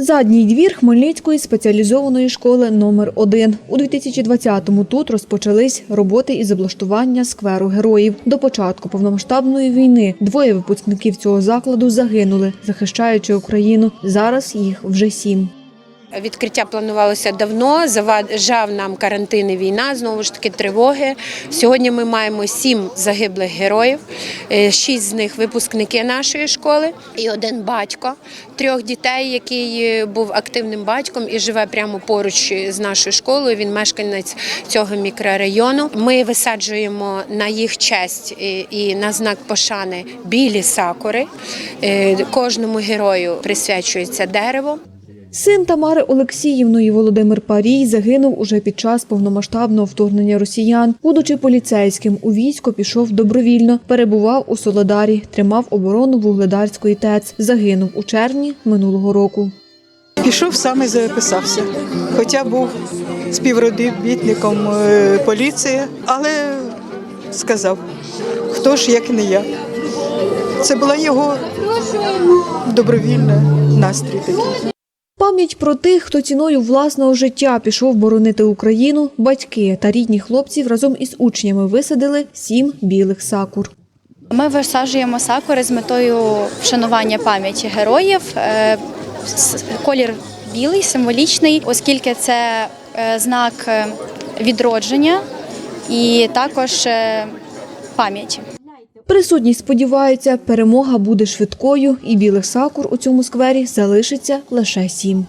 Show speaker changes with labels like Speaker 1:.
Speaker 1: Задній двір Хмельницької спеціалізованої школи номер 1 У 2020-му тут розпочались роботи із облаштування скверу героїв. До початку повномасштабної війни двоє випускників цього закладу загинули, захищаючи Україну. Зараз їх вже сім.
Speaker 2: Відкриття планувалося давно. Заважав нам карантин і війна, знову ж таки тривоги. Сьогодні ми маємо сім загиблих героїв. Е, Шість з них випускники нашої школи, і один батько трьох дітей, який е, був активним батьком і живе прямо поруч з нашою школою. Він мешканець цього мікрорайону. Ми висаджуємо на їх честь і- на знак пошани білі сакури. Е, Кожному герою присвячується дерево.
Speaker 1: Син Тамари Олексіївної Володимир Парій загинув уже під час повномасштабного вторгнення росіян. Будучи поліцейським, у військо пішов добровільно, перебував у Солодарі, тримав оборону Вугледарської ТЕЦ. Загинув у червні минулого року.
Speaker 3: Пішов сам і записався. Хоча був співробітником е, поліції, але сказав, хто ж як не я. Це була його добровільна настрій.
Speaker 1: Пам'ять про тих, хто ціною власного життя пішов боронити Україну, батьки та рідні хлопців разом із учнями висадили сім білих сакур.
Speaker 4: Ми висаджуємо сакури з метою вшанування пам'яті героїв. Е, Колір білий, символічний, оскільки це е, знак е, відродження і також пам'яті.
Speaker 1: Присутні сподіваються, перемога буде швидкою, і білих сакур у цьому сквері залишиться лише сім.